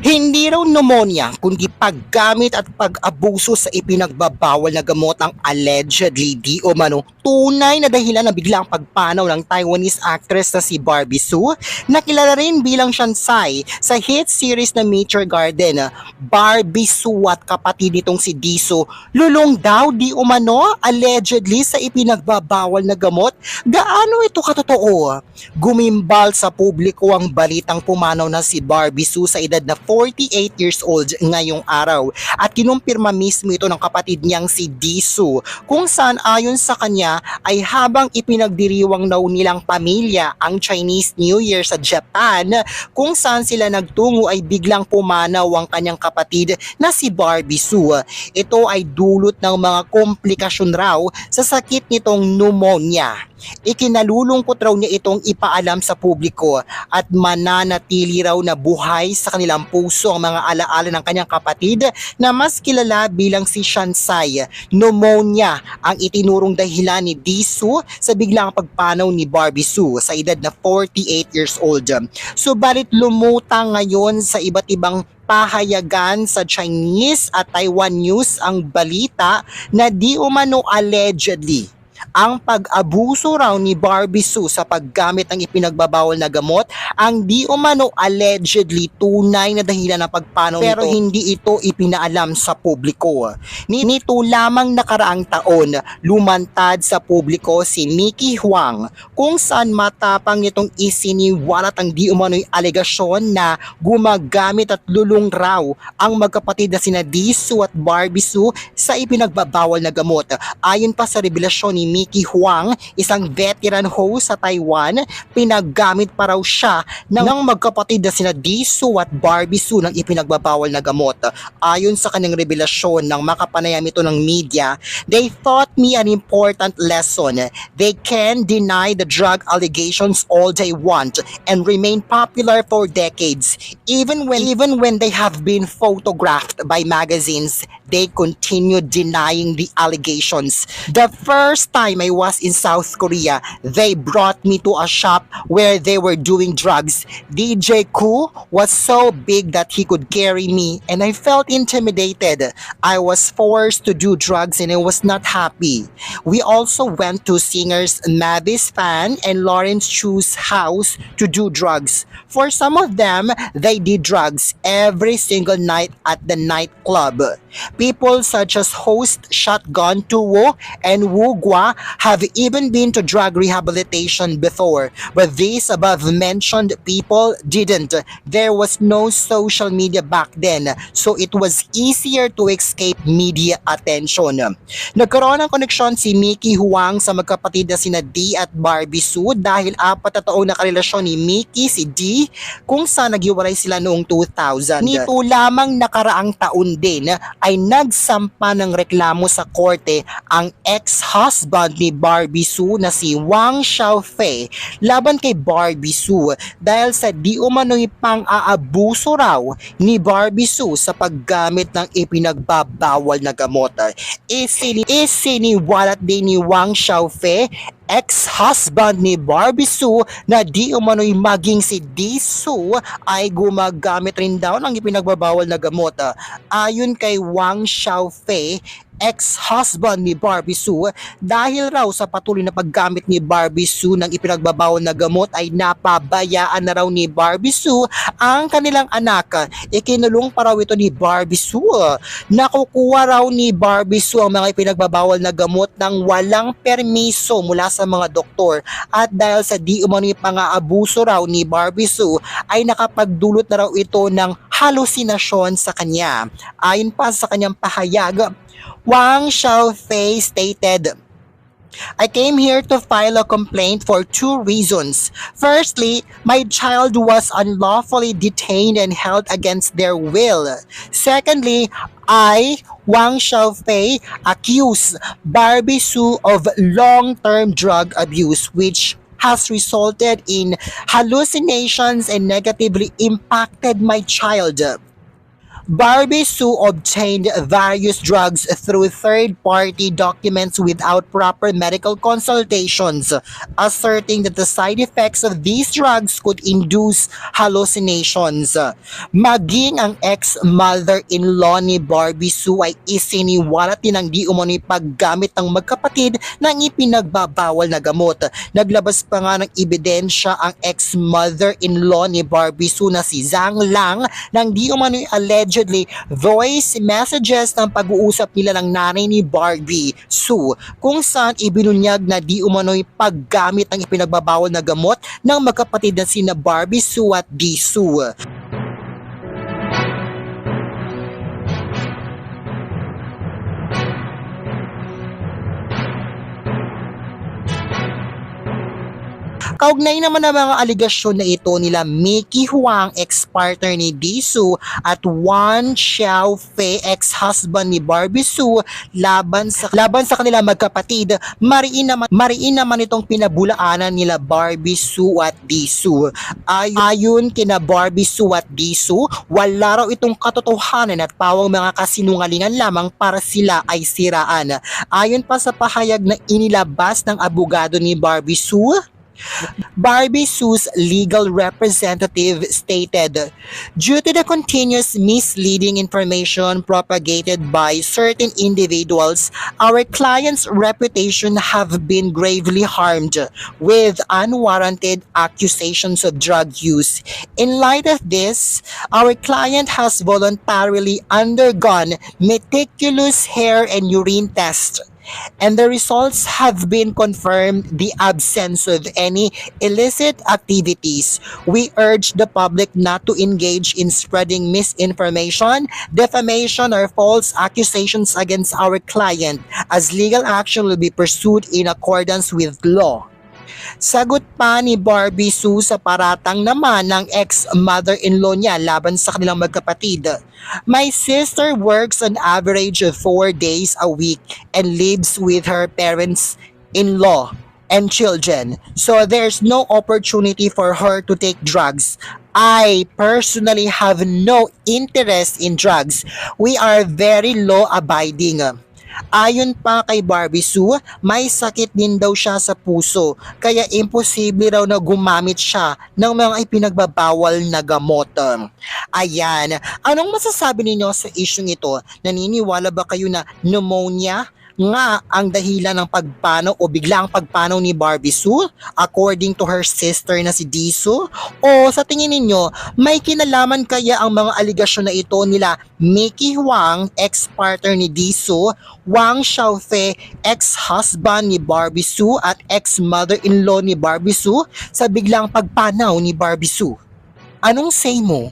Hindi raw pneumonia, kundi paggamit at pag-abuso sa ipinagbabawal na gamot ang allegedly di o mano tunay na dahilan na biglang pagpanaw ng Taiwanese actress na si Barbie Su, na kilala rin bilang Shansai sa hit series na Nature Garden. Barbie Su at kapatid nitong si Diso, lulong daw di umano allegedly sa ipinagbabawal na gamot. Gaano ito katotoo? Gumimbal sa publiko ang balitang pumanaw na si Barbie Su sa edad na 48 years old ngayong araw at kinumpirma mismo ito ng kapatid niyang si Disu kung saan ayon sa kanya ay habang ipinagdiriwang daw nilang pamilya ang Chinese New Year sa Japan kung saan sila nagtungo ay biglang pumanaw ang kanyang kapatid na si Barbie Su. Ito ay dulot ng mga komplikasyon raw sa sakit nitong pneumonia. Ikinalulungkot raw niya itong ipaalam sa publiko at mananatili raw na buhay sa kanilang puso ang mga alaala ng kanyang kapatid na mas kilala bilang si Shansai. Pneumonia ang itinurong dahilan ni Disu sa biglang pagpanaw ni Barbie Su sa edad na 48 years old. Subalit lumutang ngayon sa iba't ibang pahayagan sa Chinese at Taiwan news ang balita na di umano allegedly ang pag-abuso raw ni Barbie Sue sa paggamit ng ipinagbabawal na gamot ang di umano allegedly tunay na dahilan ng pagpanaw pero nito. hindi ito ipinaalam sa publiko. Nito lamang nakaraang taon, lumantad sa publiko si Mickey Huang kung saan matapang nitong isiniwalat ang di umano'y alegasyon na gumagamit at lulong raw ang magkapatid na sina Disu at Barbie Sue sa ipinagbabawal na gamot. Ayon pa sa revelasyon ni Mickey Huang, isang veteran host sa Taiwan, pinaggamit pa raw siya ng, ng magkapatid na sina Disu at Barbie Su ng ipinagbabawal na gamot. Ayon sa kanyang revelasyon ng makapanayam ito ng media, they taught me an important lesson. They can deny the drug allegations all they want and remain popular for decades. Even when even when they have been photographed by magazines, they continue denying the allegations. The first time I was in South Korea, they brought me to a shop where they were doing drugs. DJ Koo was so big that he could carry me and I felt intimidated. I was forced to do drugs and I was not happy. We also went to singers Mavis Fan and Lawrence Chu's house to do drugs. For some of them, they did drugs every single night at the nightclub. People such as host Shotgun Tuwo and Wu Gua have even been to drug rehabilitation before, but these above mentioned people didn't. There was no social media back then, so it was easier to escape media attention. Nagkaroon ng koneksyon si Mickey Huang sa magkapatid na sina D at Barbie Sue dahil apat na taon na karelasyon ni Mickey si D kung saan naghiwalay sila noong 2000. Nito lamang nakaraang taon din ay nagsampa ng reklamo sa korte ang ex-husband ni Barbie Sue na si Wang Xiaofei laban kay Barbie Sue dahil sa di umano'y pang-aabuso raw ni Barbie Sue sa paggamit ng ipinagbabawal na gamot. Isini, isiniwalat din ni Wang Xiaofei ex-husband ni Barbie Sue na di umano'y maging si Disu ay gumagamit rin daw ng ipinagbabawal na gamot. Ayon kay Wang Xiaofei, ex-husband ni Barbie Sue dahil raw sa patuloy na paggamit ni Barbie Sue ng ipinagbabawal na gamot ay napabayaan na raw ni Barbie Sue ang kanilang anak. Ikinulong pa raw ito ni Barbie Sue. Nakukuha raw ni Barbie Sue ang mga ipinagbabawal na gamot ng walang permiso mula sa mga doktor at dahil sa di umano'y pang-aabuso raw ni Barbie Sue ay nakapagdulot na raw ito ng halusinasyon sa kanya. Ayon pa sa kanyang pahayag, Wang Xiaofei stated, I came here to file a complaint for two reasons. Firstly, my child was unlawfully detained and held against their will. Secondly, I, Wang Xiaofei, accuse Barbie Su of long-term drug abuse which has resulted in hallucinations and negatively impacted my child. Barbie Sue obtained various drugs through third-party documents without proper medical consultations, asserting that the side effects of these drugs could induce hallucinations. Maging ang ex-mother-in-law ni Barbie Sue ay ang di umano'y paggamit ng magkapatid ng ipinagbabawal na gamot. Naglabas pa nga ng ebidensya ang ex-mother-in-law ni Barbie Sue na si Zhang Lang nang di umano'y allegedly voice messages ng pag-uusap nila ng nanay ni Barbie Sue kung saan ibinunyag na di umano'y paggamit ng ipinagbabawal na gamot ng magkapatid na sina Barbie Sue at D. Sue. Kaugnay naman ng mga aligasyon na ito nila Mickey Huang, ex-partner ni Disu at Wan Xiaofei, ex-husband ni Barbie Su, laban sa laban sa kanila magkapatid. Mariin naman mariin naman itong pinabulaanan nila Barbie Su at Disu. Ay, ayon kina Barbie Su at Disu, wala raw itong katotohanan at pawang mga kasinungalingan lamang para sila ay siraan. Ayon pa sa pahayag na inilabas ng abogado ni Barbie Su, Barbie Sue's legal representative stated, Due to the continuous misleading information propagated by certain individuals, our client's reputation have been gravely harmed with unwarranted accusations of drug use. In light of this, our client has voluntarily undergone meticulous hair and urine tests and the results have been confirmed the absence of any illicit activities. We urge the public not to engage in spreading misinformation, defamation, or false accusations against our client as legal action will be pursued in accordance with law. Sagot pa ni Barbie Sue sa paratang naman ng ex-mother-in-law niya laban sa kanilang magkapatid. My sister works on average of 4 days a week and lives with her parents-in-law and children. So there's no opportunity for her to take drugs. I personally have no interest in drugs. We are very law-abiding. Ayon pa kay Barbie Sue, may sakit din daw siya sa puso, kaya imposible raw na gumamit siya ng mga ipinagbabawal na gamot. Ayan, anong masasabi ninyo sa isyong ito? Naniniwala ba kayo na pneumonia nga ang dahilan ng pagpanaw o biglang pagpanaw ni Barbie Sue according to her sister na si Disu? O sa tingin ninyo, may kinalaman kaya ang mga aligasyon na ito nila Mickey Huang, ex-partner ni Disu, Wang Xiaofei, ex-husband ni Barbie Sue at ex-mother-in-law ni Barbie Sue sa biglang pagpanaw ni Barbie Sue? Anong say mo?